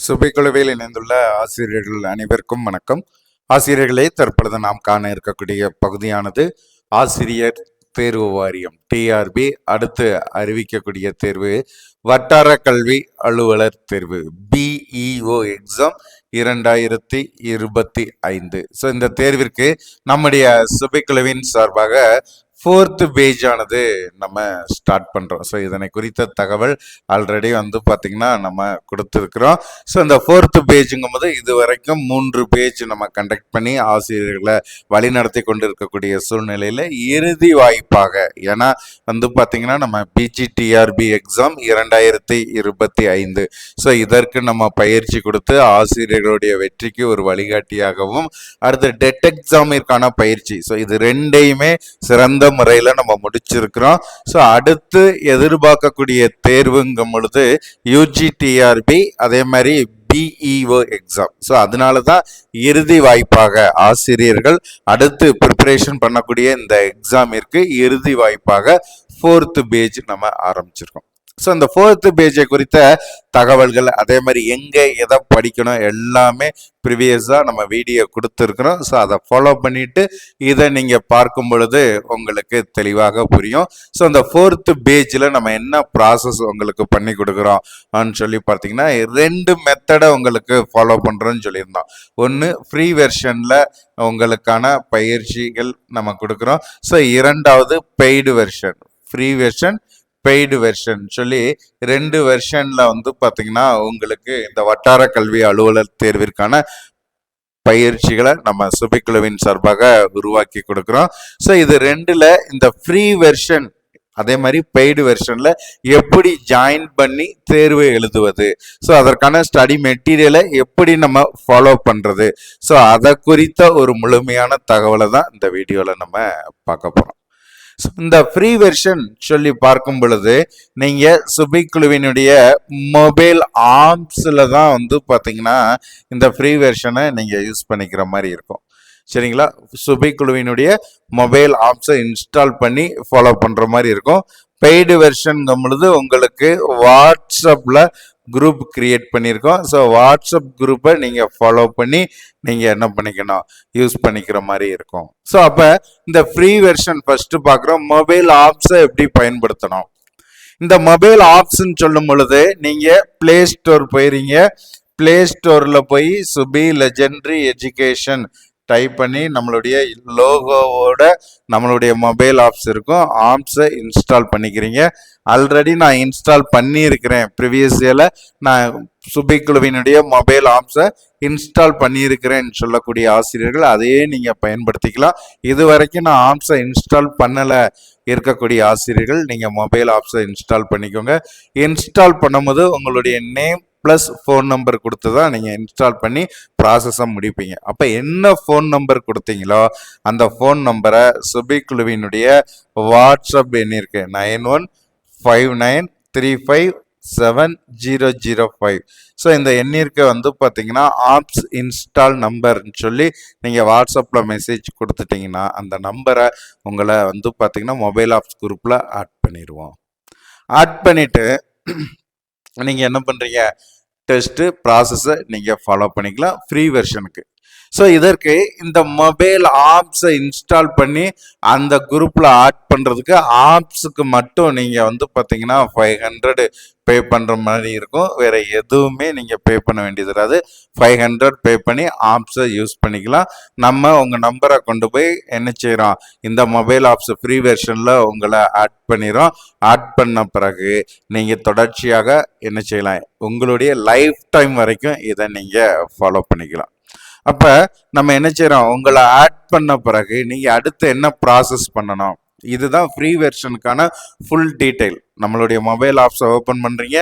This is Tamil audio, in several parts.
சுபைக்குழுவில் இணைந்துள்ள ஆசிரியர்கள் அனைவருக்கும் வணக்கம். ஆசிரியர்களே தற்பொழுது நாம் காண இருக்கக்கூடிய பகுதியானது ஆசிரியர் தேர்வு வாரியம் டிஆர்பி அடுத்து அறிவிக்கக்கூடிய தேர்வு வட்டார கல்வி அலுவலர் தேர்வு பிஇஓ எக்ஸாம் இரண்டாயிரத்தி இருபத்தி ஐந்து. ஸோ இந்த தேர்விற்கு நம்முடைய சுபைக்குழுவின் சார்பாக ஃபோர்த்து பேஜானது நம்ம ஸ்டார்ட் பண்ணுறோம் ஸோ இதனை குறித்த தகவல் ஆல்ரெடி வந்து பார்த்திங்கன்னா நம்ம கொடுத்துருக்குறோம். ஸோ இந்த ஃபோர்த்து பேஜுங்கும் போது இது வரைக்கும் மூன்று பேஜ் நம்ம கண்டக்ட் பண்ணி ஆசிரியர்களை வழிநடத்தி கொண்டு இருக்கக்கூடிய சூழ்நிலையில் இறுதி வாய்ப்பாக ஏன்னா வந்து பார்த்திங்கன்னா நம்ம பிஜிடிஆர்பி எக்ஸாம் இரண்டாயிரத்தி இருபத்தி ஐந்து. ஸோ இதற்கு நம்ம பயிற்சி கொடுத்து ஆசிரியர்களுடைய வெற்றிக்கு ஒரு வழிகாட்டியாகவும் அடுத்து டெட் எக்ஸாமிற்கான பயிற்சி. ஸோ இது ரெண்டையுமே சிறந்த முறையில் நம்ம முடிச்சிருக்கிறோம். ஸோ அடுத்து எதிர்பார்க்கக்கூடிய தேர்வுங்கும் பொழுது யூஜிடிஆர்பி அதே மாதிரி பிஇஓ எக்ஸாம் ஸோ அதனால தான் இறுதி வாய்ப்பாக ஆசிரியர்கள் அடுத்து ப்ரிப்பரேஷன் பண்ணக்கூடிய இந்த எக்ஸாமிற்கு இறுதி வாய்ப்பாக ஃபோர்த்து பேஜ் நம்ம ஆரம்பிச்சிருக்கோம். ஸோ இந்த ஃபோர்த்து பேஜை குறித்த தகவல்கள் அதே மாதிரி எங்கே எதை படிக்கணும் எல்லாமே ப்ரிவியஸாக நம்ம வீடியோ கொடுத்துருக்குறோம். ஸோ அதை ஃபாலோ பண்ணிவிட்டு இதை நீங்கள் பார்க்கும் பொழுது உங்களுக்கு தெளிவாக புரியும். ஸோ அந்த ஃபோர்த்து பேஜில் நம்ம என்ன ப்ராசஸ் உங்களுக்கு பண்ணி கொடுக்குறோம் சொல்லி பார்த்தீங்கன்னா ரெண்டு மெத்தடை உங்களுக்கு ஃபாலோ பண்ணுறோன்னு சொல்லியிருந்தோம். ஒன்று ஃப்ரீ வெர்ஷனில் உங்களுக்கான பயிற்சிகள் நம்ம கொடுக்குறோம். ஸோ இரண்டாவது paid version free version paid version சொல்லி ரெண்டு வெர்ஷன்ல வந்து பார்த்தீங்கன்னா உங்களுக்கு இந்த வட்டார கல்வி அலுவலர் தேர்விற்கான பயிற்சிகளை நம்ம சுபிக்குழுவின் சார்பாக உருவாக்கி கொடுக்குறோம். ஸோ இது ரெண்டுல இந்த ஃப்ரீ வெர்ஷன் அதே மாதிரி பெய்டு வெர்ஷன்ல எப்படி ஜாயின் பண்ணி தேர்வு எழுதுவது? ஸோ அதற்கான ஸ்டடி மெட்டீரியலை எப்படி நம்ம ஃபாலோ பண்றது? ஸோ அதை குறித்த ஒரு முழுமையான தகவலை தான் இந்த வீடியோவில் நம்ம பார்க்க போகிறோம் இந்த ஃப்ரீ வெர்ஷன் சொல்லி பார்க்கும் பொழுது நீங்க சுபிக்குழுவினுடைய மொபைல் ஆப்ஸில் தான் வந்து பார்த்தீங்கன்னா இந்த ஃப்ரீ வெர்ஷனை நீங்க யூஸ் பண்ணிக்கிற மாதிரி இருக்கும். சரிங்களா? சுபி குழுவினுடைய மொபைல் ஆப்ஸை இன்ஸ்டால் பண்ணி ஃபாலோ பண்ற மாதிரி இருக்கும். பெய்டு வெர்ஷன்ங்கும் பொழுது உங்களுக்கு வாட்ஸ்அப்பில் குரூப் கிரியேட் பண்ணியிருக்கோம் ஸோ வாட்ஸ்அப் குரூப்பை நீங்கள் ஃபாலோ பண்ணி நீங்கள் என்ன பண்ணிக்கணும்? யூஸ் பண்ணிக்கிற மாதிரி இருக்கும். ஸோ அப்போ இந்த ஃப்ரீ வெர்ஷன் ஃபஸ்ட்டு பார்க்குறோம் மொபைல் ஆப்ஸை எப்படி பயன்படுத்தணும்? இந்த மொபைல் ஆப்ஸ்ன்னு சொல்லும் பொழுது நீங்கள் ப்ளே ஸ்டோர் போயிறீங்க ப்ளே ஸ்டோரில் போய் சுபி லெஜெண்ட்ரி எஜுகேஷன் டைப் பண்ணி நம்மளுடைய லோகோவோட நம்மளுடைய மொபைல் ஆப்ஸ் இருக்கும். ஆப்ஸை இன்ஸ்டால் பண்ணிக்கிறீங்க. ஆல்ரெடி நான் இன்ஸ்டால் பண்ணியிருக்கிறேன். ப்ரிவியஸ் இயரில் நான் சுபிக்குழுவினுடைய மொபைல் ஆப்ஸை இன்ஸ்டால் பண்ணியிருக்கிறேன்னு சொல்லக்கூடிய ஆசிரியர்கள் அதையே நீங்கள் பயன்படுத்திக்கலாம். இது வரைக்கும் நான் ஆப்ஸை இன்ஸ்டால் பண்ணலை இருக்கக்கூடிய ஆசிரியர்கள் நீங்கள் மொபைல் ஆப்ஸை இன்ஸ்டால் பண்ணிக்கோங்க. இன்ஸ்டால் பண்ணும்போது உங்களுடைய நேம் ப்ளஸ் ஃபோன் நம்பர் கொடுத்து தான் நீங்கள் இன்ஸ்டால் பண்ணி ப்ராசஸை முடிப்பீங்க. அப்போ என்ன ஃபோன் நம்பர் கொடுத்தீங்களோ அந்த ஃபோன் நம்பரை சுபி குழுவினுடைய WhatsApp எண்ணிருக்கு nine one five nine three five seven zero zero five so இந்த எண்ணிற்கு வந்து பார்த்தீங்கன்னா ஆப்ஸ் இன்ஸ்டால் நம்பர்னு சொல்லி நீங்கள் வாட்ஸ்அப்பில் மெசேஜ் கொடுத்துட்டீங்கன்னா அந்த நம்பரை உங்களை வந்து பார்த்தீங்கன்னா மொபைல் ஆப்ஸ் குரூப்பில் ஆட் பண்ணிடுவோம் ஆட் பண்ணிவிட்டு நீங்கள் என்ன பண்ணுறீங்க டெஸ்ட்டு ப்ராசஸை நீங்கள் ஃபாலோ பண்ணிக்கலாம். ஃப்ரீ வெர்ஷனுக்கு ஸோ இதற்கு இந்த மொபைல் ஆப்ஸை இன்ஸ்டால் பண்ணி அந்த குரூப்பில் ஆட் பண்ணுறதுக்கு ஆப்ஸுக்கு மட்டும் நீங்கள் வந்து பார்த்தீங்கன்னா ஃபைவ் ஹண்ட்ரட் பே பண்ணுற மாதிரி இருக்கும். வேறு எதுவுமே நீங்கள் பே பண்ண வேண்டியது இருக்காது ஃபைவ் ஹண்ட்ரட் பே பண்ணி ஆப்ஸை யூஸ் பண்ணிக்கலாம். நம்ம உங்கள் நம்பரை கொண்டு போய் என்ன செய்கிறோம் இந்த மொபைல் ஆப்ஸ் ஃப்ரீ வெர்ஷனில் உங்களை ஆட் பண்ணிடும் ஆட் பண்ண பிறகு நீங்கள் தொடர்ச்சியாக என்ன செய்யலாம்? உங்களுடைய லைஃப் டைம் வரைக்கும் இதை நீங்கள் ஃபாலோ பண்ணிக்கலாம். அப்போ நம்ம என்ன செய்கிறோம் உங்களை ஆட் பண்ண பிறகு நீங்கள் அடுத்து என்ன ப்ராசஸ் பண்ணணும்? இதுதான் ஃப்ரீ வெர்ஷனுக்கான ஃபுல் டீட்டெயில் நம்மளுடைய மொபைல் ஆப்ஸை ஓப்பன் பண்ணுறீங்க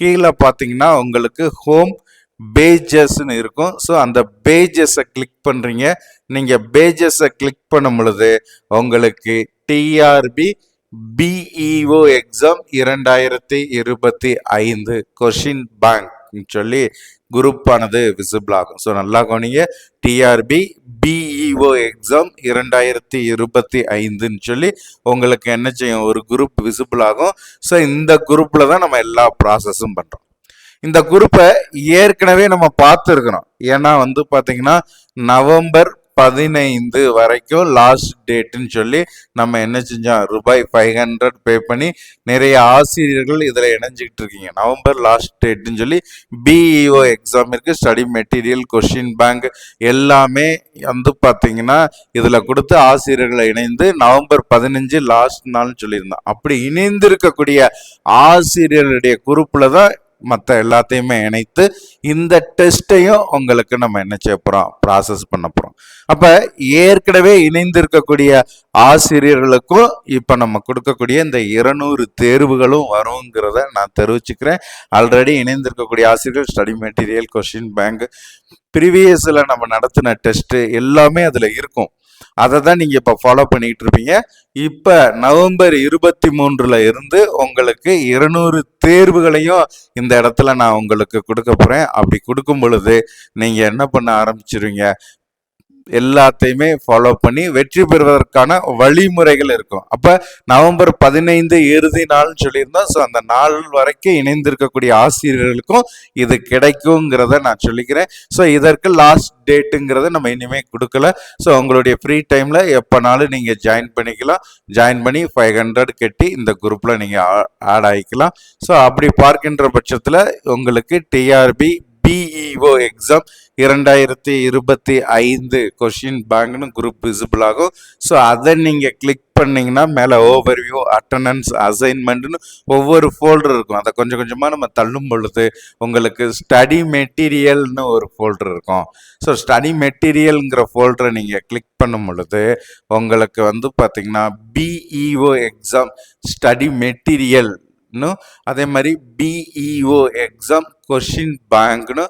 கீழே பார்த்தீங்கன்னா உங்களுக்கு ஹோம் பேஜஸ்ன்னு இருக்கும். ஸோ அந்த பேஜஸை கிளிக் பண்ணுறீங்க நீங்கள் பேஜஸை கிளிக் பண்ணும் பொழுது உங்களுக்கு டிஆர்பி பிஇஓ எக்ஸாம் இரண்டாயிரத்தி இருபத்தி ஐந்து கொஷின் பேங்க் சொல்லி குரூப்பானது விசிபிள் ஆகும். ஸோ நல்லா கவனிங்க. டிஆர்பி பிஇஓ எக்ஸாம் இரண்டாயிரத்தி இருபத்தி ஐந்துன்னு சொல்லி உங்களுக்கு என்ன செய்யும்? ஒரு குரூப் விசிபிள் ஆகும். ஸோ இந்த குரூப்பில் தான் நம்ம எல்லா ப்ராசஸும் பண்ணுறோம் இந்த குரூப்பை ஏற்கனவே நம்ம பார்த்துருக்குறோம். ஏன்னா வந்து பார்த்தீங்கன்னா நவம்பர் பதினைந்து வரைக்கும் லாஸ்ட் டேட்டுன்னு சொல்லி நம்ம என்ன செஞ்சோம்? ரூபாய் ஃபைவ் ஹண்ட்ரட் பே பண்ணி நிறைய ஆசிரியர்கள் இதில் இணைஞ்சிக்கிட்டு இருக்கீங்க. நவம்பர் லாஸ்ட் டேட்டுன்னு சொல்லி பிஇஓ எக்ஸாம் இருக்குது ஸ்டடி மெட்டீரியல் கொஷின் பேங்க் எல்லாமே வந்து பார்த்தீங்கன்னா இதில் கொடுத்து ஆசிரியர்களை இணைந்து நவம்பர் பதினஞ்சு லாஸ்ட் நாள்னு சொல்லியிருந்தோம். அப்படி இணைந்து இருக்கக்கூடிய ஆசிரியர்களுடைய குரூப்பில் தான் மற்ற எல்லாத்தையுமே இணைத்து இந்த டெஸ்ட்டையும் உங்களுக்கு நம்ம என்ன செய்ய போகிறோம் ப்ராசஸ் பண்ண போகிறோம் அப்போ ஏற்கனவே இணைந்திருக்கக்கூடிய ஆசிரியர்களுக்கும் இப்போ நம்ம கொடுக்கக்கூடிய இந்த இருநூறு தேர்வுகளும் வருங்கிறத நான் தெரிவிச்சுக்கிறேன். ஆல்ரெடி இணைந்திருக்கக்கூடிய ஆசிரியர்கள் ஸ்டடி மெட்டீரியல் கொஷின் பேங்க் ப்ரீவியஸில் நம்ம நடத்தின டெஸ்ட்டு எல்லாமே அதில் இருக்கும். அதை தான் நீங்கள் இப்போ ஃபாலோ பண்ணிக்கிட்டு இருப்பீங்க. இப்போ நவம்பர் இருபத்தி மூன்றில் இருந்து உங்களுக்கு இருநூறு தேர்வுகளையும் இந்த இடத்துல நான் உங்களுக்கு கொடுக்க போகிறேன் அப்படி கொடுக்கும் பொழுது நீங்கள் என்ன பண்ண ஆரம்பிச்சிருவீங்க? எல்லாத்தையுமே ஃபாலோ பண்ணி வெற்றி பெறுவதற்கான வழிமுறைகள் இருக்கும் அப்போ நவம்பர் பதினைந்து இறுதி நாள்னு சொல்லியிருந்தோம் ஸோ அந்த நாள் வரைக்கும் இணைந்திருக்கக்கூடிய ஆசிரியர்களுக்கும் இது கிடைக்குங்கிறத நான் சொல்லிக்கிறேன் ஸோ இதற்கு லாஸ்ட் டேட்டுங்கிறத நம்ம இனிமேல் கொடுக்கல ஸோ உங்களுடைய ஃப்ரீ டைமில் எப்போனாலும் நீங்கள் ஜாயின் பண்ணிக்கலாம் ஜாயின் பண்ணி ஃபைவ் ஹண்ட்ரட் கட்டி இந்த குரூப்பில் நீங்கள் ஆட் ஆகிக்கலாம் ஸோ அப்படி பார்க்கின்ற பட்சத்தில் உங்களுக்கு டிஆர்பி பிஇஓ எக்ஸாம் இரண்டாயிரத்தி இருபத்தி ஐந்து கொஷின் பேங்க்னு குரூப் விசிபிள் ஆகும். ஸோ அதை நீங்கள் கிளிக் பண்ணிங்கன்னா மேலே ஓவர்வியூ அட்டண்டன்ஸ் அசைன்மெண்ட்னு ஒவ்வொரு ஃபோல்டர் இருக்கும். அதை கொஞ்சம் கொஞ்சமாக நம்ம தள்ளும் பொழுது உங்களுக்கு ஸ்டடி மெட்டீரியல்னு ஒரு ஃபோல்டர் இருக்கும். ஸோ ஸ்டடி மெட்டீரியல்ங்கிற ஃபோல்டரை நீங்கள் கிளிக் பண்ணும் பொழுது உங்களுக்கு வந்து பார்த்திங்கன்னா பிஇஓ எக்ஸாம் ஸ்டடி மெட்டீரியல் அதே மாதிரி பிஇஓ எக்ஸாம் கொஷின் பேங்க்னு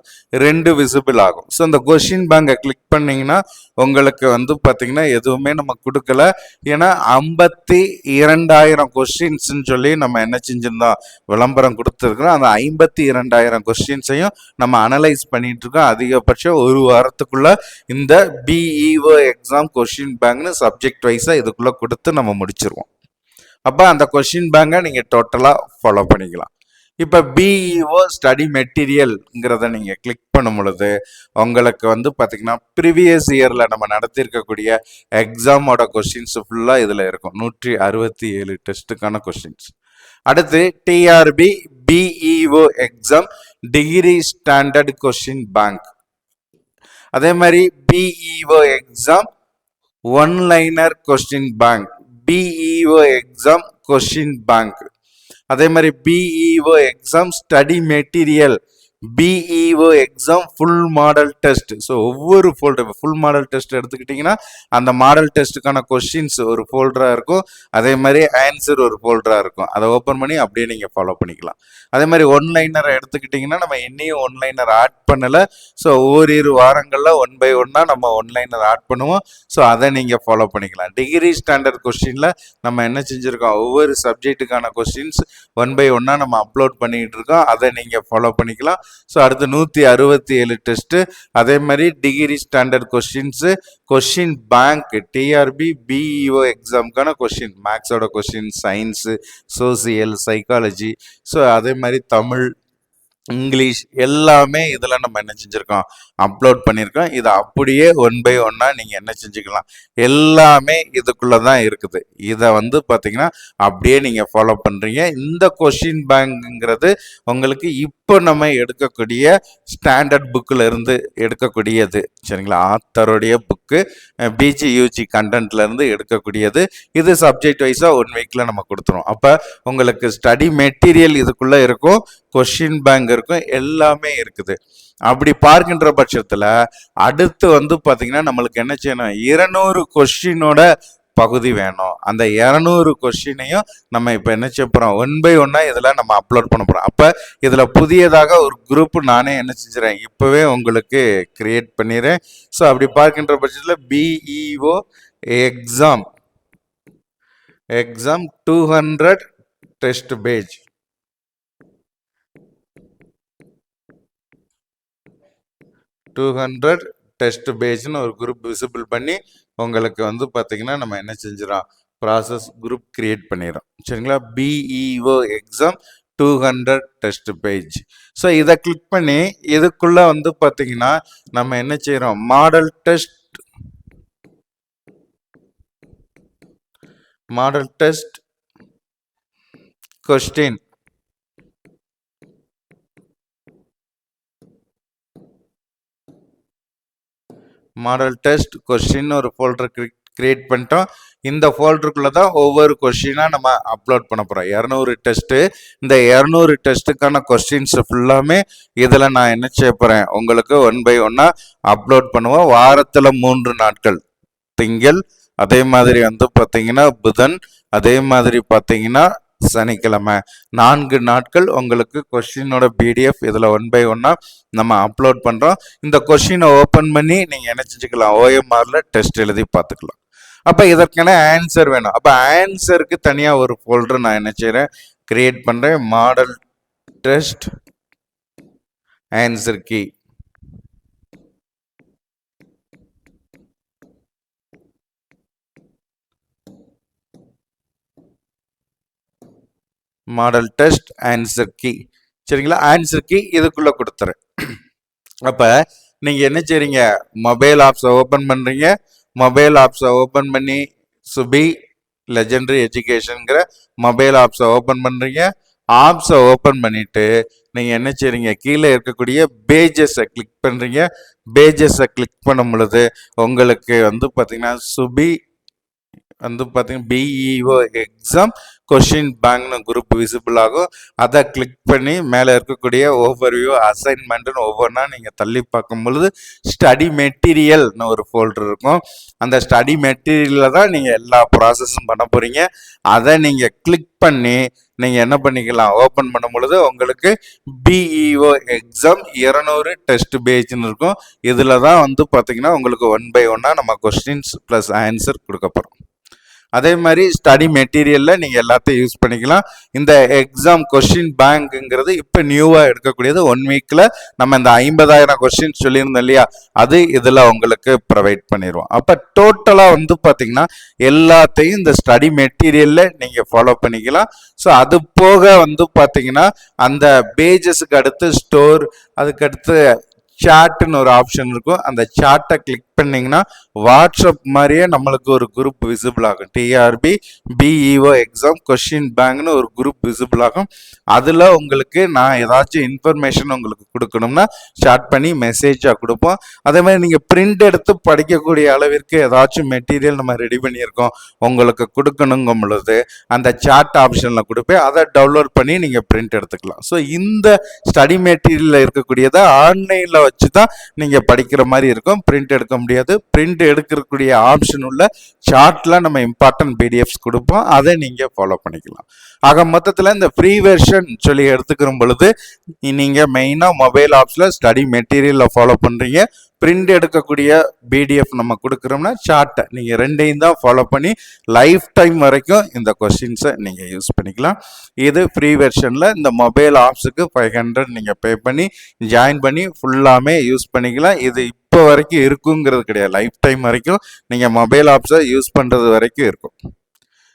ரெண்டு விசிபிள் ஆகும். ஸோ அந்த கொஷின் பேங்கை கிளிக் பண்ணிங்கன்னா உங்களுக்கு வந்து பார்த்தீங்கன்னா எதுவுமே நம்ம கொடுக்கல. ஏன்னா ஐம்பத்தி இரண்டாயிரம் கொஷின்ஸ்ன்னு சொல்லி நம்ம என்ன செஞ்சிருந்தோம்? விளம்பரம் கொடுத்துருக்குறோம். அந்த ஐம்பத்தி இரண்டாயிரம் கொஷின்ஸையும் நம்ம அனலைஸ் பண்ணிகிட்ருக்கோம் இருக்கோம் அதிகபட்சம் ஒரு வாரத்துக்குள்ள இந்த பிஇஓ எக்ஸாம் கொஷின் பேங்க்னு சப்ஜெக்ட் வைஸாக இதுக்குள்ளே கொடுத்து நம்ம முடிச்சிருவோம். அப்போ அந்த கொஷின் பேங்கை நீங்கள் டோட்டலாக ஃபாலோ பண்ணிக்கலாம். இப்போ பிஇஓ ஸ்டடி மெட்டீரியல்ங்கிறத நீங்கள் கிளிக் பண்ணும் பொழுது உங்களுக்கு வந்து பார்த்தீங்கன்னா ப்ரீவியஸ் இயரில் நம்ம நடத்தியிருக்கக்கூடிய எக்ஸாமோட கொஷின்ஸ் ஃபுல்லாக இதில் இருக்கும். நூற்றி அறுபத்தி ஏழு டெஸ்ட்டுக்கான கொஷின்ஸ் அடுத்து TRB BEO exam degree standard question bank அதே மாதிரி BEO exam one liner question bank BEO exam question bank அதே மாதிரி BEO exam study material BEO exam full model test so ஒவ்வொரு ஃபோல்டர் ஃபுல் மாடல் டெஸ்ட் எடுத்துக்கிட்டிங்கன்னா அந்த மாடல் டெஸ்ட்டுக்கான கொஷின்ஸ் ஒரு ஃபோல்டராக இருக்கும். அதே மாதிரி ஆன்சர் ஒரு ஃபோல்டராக இருக்கும். அதை ஓப்பன் பண்ணி அப்படியே நீங்கள் ஃபாலோ பண்ணிக்கலாம். அதே மாதிரி ஒன்லைனரை எடுத்துக்கிட்டிங்கன்னா நம்ம என்னையும் ஒன்லைனர் ஆட் பண்ணலை. ஸோ ஓரிரு வாரங்களில் ஒன் பை ஒன்னாக நம்ம ஒன்லைனர் ஆட் பண்ணுவோம். ஸோ அதை நீங்கள் ஃபாலோ பண்ணிக்கலாம். டிகிரி ஸ்டாண்டர்ட் கொஸ்டினில் நம்ம என்ன செஞ்சுருக்கோம்? ஒவ்வொரு சப்ஜெக்ட்டுக்கான கொஸ்டின்ஸ் ஒன் பை ஒன்னாக நம்ம அப்லோட் பண்ணிக்கிட்டு இருக்கோம். அதை நீங்கள் ஃபாலோ பண்ணிக்கலாம். ஸோ அடுத்து நூற்றி அறுபத்தி ஏழு டெஸ்ட்டு அதே மாதிரி degree standard questions question bank TRB BEO எக்ஸாமுக்கான question மேக்ஸோட question science social psychology so அதே மாதிரி தமிழ் இங்கிலீஷ் எல்லாமே இதில் நம்ம என்ன செஞ்சுருக்கோம்? அப்லோட் பண்ணியிருக்கோம் இதை அப்படியே ஒன் பை ஒன்னாக நீங்கள் என்ன செஞ்சுக்கலாம்? எல்லாமே இதுக்குள்ளே தான் இருக்குது. இதை வந்து பார்த்தீங்கன்னா அப்படியே நீங்கள் ஃபாலோ பண்ணுறீங்க இந்த கொஷின் பேங்க்ங்கிறது உங்களுக்கு இப்போ நம்ம எடுக்கக்கூடிய ஸ்டாண்டர்ட் புக்கில் இருந்து எடுக்கக்கூடியது. சரிங்களா? ஆத்தருடைய புக்கு பிஜி யூஜி கண்டென்ட்லேருந்து எடுக்கக்கூடியது. இது சப்ஜெக்ட் வைஸாக ஒன் வீக்கில் நம்ம கொடுத்துருவோம். அப்போ உங்களுக்கு ஸ்டடி மெட்டீரியல் இதுக்குள்ளே இருக்கும். கொஷின் பேங்க் இருக்கும் எல்லாமே இருக்குது. அப்படி பார்க்கின்ற பட்சத்தில் அடுத்து வந்து பார்த்திங்கன்னா நம்மளுக்கு என்ன செய்யணும்? இருநூறு கொஷினோட பகுதி வேணும். அந்த இரநூறு கொஷினையும் நம்ம இப்போ என்ன செய்ய போகிறோம் ஒன் பை ஒன்னாக இதில் நம்ம அப்லோட் பண்ண போகிறோம் அப்போ இதில் புதியதாக ஒரு குரூப் நானே என்ன செஞ்சுறேன் இப்போவே உங்களுக்கு கிரியேட் பண்ணிடுறேன். ஸோ அப்படி பார்க்கின்ற பட்சத்தில் BEO exam exam two hundred test page two hundred test பேஜ்னு ஒரு குரூப் விசிபிள் பண்ணி உங்களுக்கு வந்து பார்த்தீங்கன்னா நம்ம என்ன செஞ்சிடறோம் ப்ராசஸ் குரூப் க்ரியேட் பண்ணிடுறோம். சரிங்களா? BEO exam two hundred test page so இதை கிளிக் பண்ணி இதுக்குள்ளே வந்து பார்த்தீங்கன்னா நம்ம என்ன செய்கிறோம் model test model test question model test question ஒரு ஃபோல்டர் கிரியேட் பண்ணிட்டோம். இந்த ஃபோல்டருக்குள்ளே தான் ஒவ்வொரு கொஸ்டினாக நம்ம அப்லோட் பண்ண போகிறோம் இரநூறு டெஸ்ட்டு இந்த இரநூறு டெஸ்ட்டுக்கான கொஸ்டின்ஸ் ஃபுல்லாமே இதில் நான் என்ன செய்ய போகிறேன் உங்களுக்கு ஒன் பை ஒன்னாக அப்லோட் பண்ணுவோம். வாரத்தில் மூன்று நாட்கள். திங்கள் அதே மாதிரி வந்து பார்த்தீங்கன்னா புதன் அதே மாதிரி பார்த்தீங்கன்னா சனிக்கிழமை. நான்கு நாட்கள் உங்களுக்கு கொஸ்டினோட பிடிஎஃப் இதில் ஒன் பை ஒன்னாக நம்ம அப்லோட் பண்ணுறோம் இந்த கொஸ்டினை ஓப்பன் பண்ணி நீங்கள் என்ன செஞ்சுக்கலாம்? ஓஎம்ஆரில் டெஸ்ட் எழுதி பார்த்துக்கலாம். அப்போ இதற்கான ஆன்சர் வேணும். அப்போ ஆன்சருக்கு தனியாக ஒரு ஃபோல்டர் நான் என்ன செய்கிறேன் கிரியேட் பண்ணுறேன் model test answer key model test answer key சரிங்களா? ஆன்சர் கீ இதுக்குள்ளே கொடுத்துறேன். அப்போ நீங்கள் என்ன செய்றீங்க? மொபைல் ஆப்ஸை ஓப்பன் பண்ணுறீங்க மொபைல் ஆப்ஸை ஓப்பன் பண்ணி சுபி லெஜெண்டரி எஜுகேஷனுங்கிற மொபைல் ஆப்ஸை ஓப்பன் பண்ணுறீங்க ஆப்ஸை ஓப்பன் பண்ணிவிட்டு நீங்கள் என்ன செய்றீங்க? கீழே இருக்கக்கூடிய பேஜஸை கிளிக் பண்ணுறீங்க பேஜஸை கிளிக் பண்ணும் பொழுது உங்களுக்கு வந்து பார்த்தீங்கன்னா சுபி வந்து பார்த்தீங்கன்னா பிஇஓ எக்ஸாம் கொஷின் பேங்க்னு குரூப் விசிபிள் ஆகும். அதை கிளிக் பண்ணி மேலே இருக்கக்கூடிய ஓவர்வியூ அசைன்மெண்ட்னு ஒவ்வொன்றா நீங்கள் தள்ளி பார்க்கும் பொழுது ஸ்டடி மெட்டீரியல்னு ஒரு ஃபோல்டர் இருக்கும். அந்த ஸ்டடி மெட்டீரியலில் தான் நீங்கள் எல்லா ப்ராசஸும் பண்ண போகிறீங்க அதை நீங்கள் கிளிக் பண்ணி நீங்கள் என்ன பண்ணிக்கலாம் ஓப்பன் பண்ணும் பொழுது உங்களுக்கு பிஇஓ எக்ஸாம் இருநூறு டெஸ்ட் பேஜ்னு இருக்கும். இதில் தான் வந்து பார்த்திங்கன்னா உங்களுக்கு ஒன் பை ஒன்னாக நம்ம கொஸ்டின்ஸ் ப்ளஸ் ஆன்சர் கொடுக்க போகிறோம் அதே மாதிரி ஸ்டடி மெட்டீரியலில் நீங்கள் எல்லாத்தையும் யூஸ் பண்ணிக்கலாம். இந்த எக்ஸாம் கொஷின் பேங்க்குங்கிறது இப்போ நியூவாக எடுக்கக்கூடியது ஒன் வீக்கில் நம்ம இந்த ஐம்பதாயிரம் கொஷின் சொல்லியிருந்தோம் இல்லையா? அது இதில் உங்களுக்கு ப்ரொவைட் பண்ணிடுவோம். அப்போ டோட்டலாக வந்து பார்த்தீங்கன்னா எல்லாத்தையும் இந்த ஸ்டடி மெட்டீரியலில் நீங்கள் ஃபாலோ பண்ணிக்கலாம். ஸோ அது போக வந்து பார்த்தீங்கன்னா அந்த பேஜஸுக்கு அடுத்து ஸ்டோர் அதுக்கடுத்து சாட்டுன்னு ஒரு ஆப்ஷன் இருக்கும். அந்த சாட்டை கிளிக் பண்ணிங்கன்னா வாட்ஸ்அப் மாதிரியே நம்மளுக்கு ஒரு குரூப் விசிபிள் ஆகும். டிஆர்பி பிஇஓ எக்ஸாம் கொஷின் பேங்க்னு ஒரு குரூப் விசிபிள் ஆகும். அதில் உங்களுக்கு நான் ஏதாச்சும் இன்ஃபர்மேஷன் உங்களுக்கு கொடுக்கணும்னா ஸ்டார்ட் பண்ணி மெசேஜாக கொடுப்போம். அதே மாதிரி நீங்கள் பிரிண்ட் எடுத்து படிக்கக்கூடிய அளவிற்கு ஏதாச்சும் மெட்டீரியல் நம்ம ரெடி பண்ணியிருக்கோம். உங்களுக்கு கொடுக்கணுங்கும் பொழுது அந்த சாட் ஆப்ஷனில் கொடுப்பேன் அதை டவுன்லோட் பண்ணி நீங்கள் பிரிண்ட் எடுத்துக்கலாம். ஸோ இந்த ஸ்டடி மெட்டீரியலில் இருக்கக்கூடியதை ஆன்லைனில் வச்சு தான் நீங்கள் படிக்கிற மாதிரி இருக்கும். பிரிண்ட் எடுக்க முடியாது. பிரிண்ட் எடுக்கக்கூடிய ஆப்ஷன் உள்ள சார்ட்ல நம்ம இம்பார்ட்டன்ட் பிடிஎஃப்ஸ் கொடுப்போம். அதை நீங்கள் ஃபாலோ பண்ணிக்கலாம். ஆக மொத்தத்தில் இந்த ஃப்ரீ வெர்ஷன் சொல்லி எடுத்துக்கிற பொழுது நீங்கள் மெயினாக மொபைல் ஆப்ஸில் ஸ்டடி மெட்டீரியலில் ஃபாலோ பண்ணுறீங்க பிரிண்ட் எடுக்கக்கூடிய பிடிஎஃப் நம்ம கொடுக்குறோம்னா சார்ட்டை நீங்கள் ரெண்டையும் தான் ஃபாலோ பண்ணி லைஃப் டைம் வரைக்கும் இந்த கொஸ்டின்ஸை நீங்கள் யூஸ் பண்ணிக்கலாம். இது ஃப்ரீ வெர்ஷனில் இந்த மொபைல் ஆப்ஸுக்கு ஃபைவ் ஹண்ட்ரட் நீங்கள் பே பண்ணி ஜாயின் பண்ணி ஃபுல்லாமே யூஸ் பண்ணிக்கலாம். இது இப்போ வரைக்கும் இருக்குங்கிறது கிடையாது. லைஃப் டைம் வரைக்கும் நீங்கள் மொபைல் ஆப்ஸை யூஸ் பண்ணுறது வரைக்கும் இருக்கும்.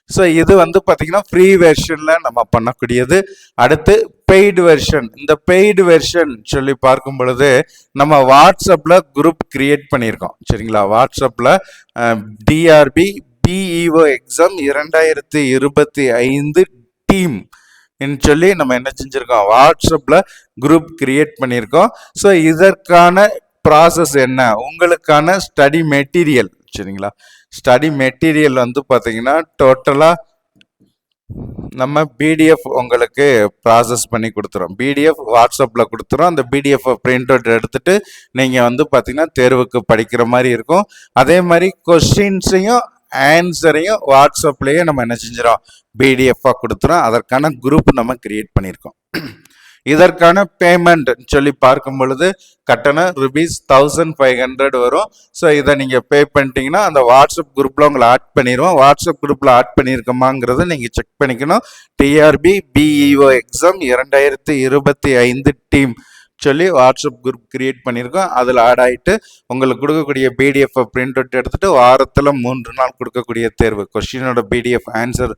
ஸோ இது வந்து பார்த்தீங்கன்னா ஃப்ரீ வெர்ஷனில் நம்ம பண்ணக்கூடியது. அடுத்து பெய்டு வெர்ஷன் இந்த பெய்டு வெர்ஷன் சொல்லி பார்க்கும் பொழுது நம்ம வாட்ஸ்அப்பில் குரூப் கிரியேட் பண்ணியிருக்கோம். சரிங்களா? வாட்ஸ்அப்பில் டிஆர்பி பிஇஓ எக்ஸாம் இரண்டாயிரத்தி இருபத்தி ஐந்து டீம் சொல்லி நம்ம என்ன செஞ்சுருக்கோம்? வாட்ஸ்அப்பில் குரூப் கிரியேட் பண்ணியிருக்கோம். ஸோ இதற்கான ப்ராசஸ் என்ன? உங்களுக்கான ஸ்டடி மெட்டீரியல் சரிங்களா? ஸ்டடி மெட்டீரியல் வந்து பார்த்தீங்கன்னா டோட்டலாக நம்ம பிடிஎஃப் உங்களுக்கு ப்ராசஸ் பண்ணி கொடுத்துறோம். பிடிஎஃப் வாட்ஸ்அப்பில் கொடுத்துறோம். அந்த பிடிஎஃப் பிரிண்ட் அவுட் எடுத்துட்டு நீங்கள் வந்து பார்த்தீங்கன்னா தேர்வுக்கு படிக்கிற மாதிரி இருக்கும். அதே மாதிரி கொஸ்டின்ஸையும் ஆன்சரையும் வாட்ஸ்அப்லேயே நம்ம என்ன செஞ்சிடும் பிடிஎஃபாக கொடுத்துறோம். அதற்கான குரூப் நம்ம கிரியேட் பண்ணியிருக்கோம். இதற்கான பேமெண்ட் சொல்லி பார்க்கும் பொழுது கட்டணம் ருபீஸ் தௌசண்ட் ஃபைவ் ஹண்ட்ரட் வரும். ஸோ இதை நீங்கள் பே பண்ணிட்டீங்கன்னா அந்த வாட்ஸ்அப் குரூப்பில் உங்களை ஆட் பண்ணிடுவோம் வாட்ஸ்அப் குரூப்பில் ஆட் பண்ணியிருக்கோமாங்கிறத நீங்கள் செக் பண்ணிக்கணும். டிஆர்பி பிஇஓ எக்ஸாம் இரண்டாயிரத்தி இருபத்தி ஐந்து டீம் சொல்லி வாட்ஸ்அப் குரூப் கிரியேட் பண்ணியிருக்கோம். அதில் ஆட் ஆகிட்டு உங்களுக்கு கொடுக்கக்கூடிய பிடிஎஃப் பிரிண்ட் அவுட் எடுத்துகிட்டு வாரத்தில் மூன்று நாள் கொடுக்கக்கூடிய தேர்வு. கொஸ்டினோட பிடிஎஃப் ஆன்சர்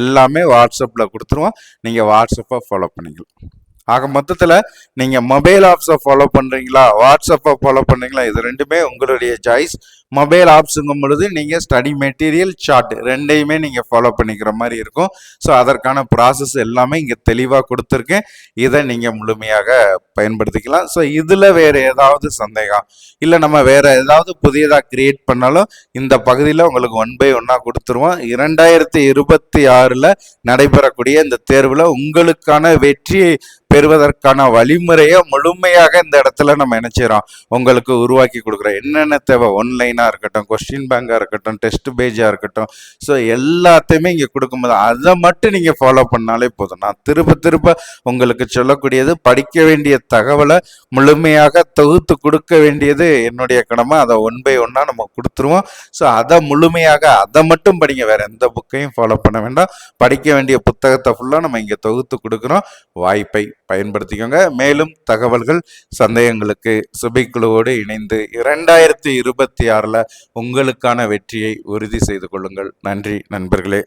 எல்லாமே வாட்ஸ்அப்பில் கொடுத்துருவோம். நீங்கள் வாட்ஸ்அப்பை ஃபாலோ பண்ணிக்கலாம். ஆக மொத்தத்தில் நீங்கள் மொபைல் ஆப்ஸை ஃபாலோ பண்ணுறீங்களா வாட்ஸ்அப்பை ஃபாலோ பண்ணுறீங்களா இது ரெண்டுமே உங்களுடைய சாய்ஸ் மொபைல் ஆப்ஸுங்கும் பொழுது நீங்கள் ஸ்டடி மெட்டீரியல் சார்ட் ரெண்டையுமே நீங்கள் ஃபாலோ பண்ணிக்கிற மாதிரி இருக்கும். ஸோ அதற்கான ப்ராசஸ் எல்லாமே இங்கே தெளிவாக கொடுத்துருக்கேன். இதை நீங்கள் முழுமையாக பயன்படுத்திக்கலாம். ஸோ இதில் வேறு ஏதாவது சந்தேகம்? இல்லை நம்ம வேறு ஏதாவது புதியதாக கிரியேட் பண்ணாலும் இந்த பகுதியில் உங்களுக்கு ஒன் பை ஒன்னாக கொடுத்துருவோம். இரண்டாயிரத்தி இருபத்தி ஆறில் நடைபெறக்கூடிய இந்த தேர்வில் உங்களுக்கான வெற்றியை பெறுவதற்கான வழிமுறையை முழுமையாக இந்த இடத்துல நம்ம நினைச்சிடறோம் உங்களுக்கு உருவாக்கி கொடுக்குறோம் என்னென்ன தேவை? ஒன்லைனாக இருக்கட்டும் கொஸ்டின் பேங்காக இருக்கட்டும் டெஸ்ட் பேஜாக இருக்கட்டும். ஸோ எல்லாத்தையுமே இங்கே கொடுக்கும்போது அதை மட்டும் நீங்கள் ஃபாலோ பண்ணாலே போதும். நான் திரும்ப திரும்ப உங்களுக்கு சொல்லக்கூடியது படிக்க வேண்டிய தகவலை முழுமையாக தொகுத்து கொடுக்க வேண்டியது என்னுடைய கடமை. அதை ஒன் பை ஒன்னாக நம்ம கொடுத்துருவோம். ஸோ அதை முழுமையாக அதை மட்டும் படிங்க. வேற எந்த புக்கையும் ஃபாலோ பண்ண வேண்டாம். படிக்க வேண்டிய புத்தகத்தை ஃபுல்லாக நம்ம இங்கே தொகுத்து கொடுக்குறோம். வாய்ப்பை பயன்படுத்திக்கோங்க. மேலும் தகவல்கள் சந்தேகங்களுக்கு சுபிக்குழுவோடு இணைந்து இரண்டாயிரத்தி இருபத்தி ஆறில் உங்களுக்கான வெற்றியை உறுதி செய்து கொள்ளுங்கள். நன்றி நண்பர்களே.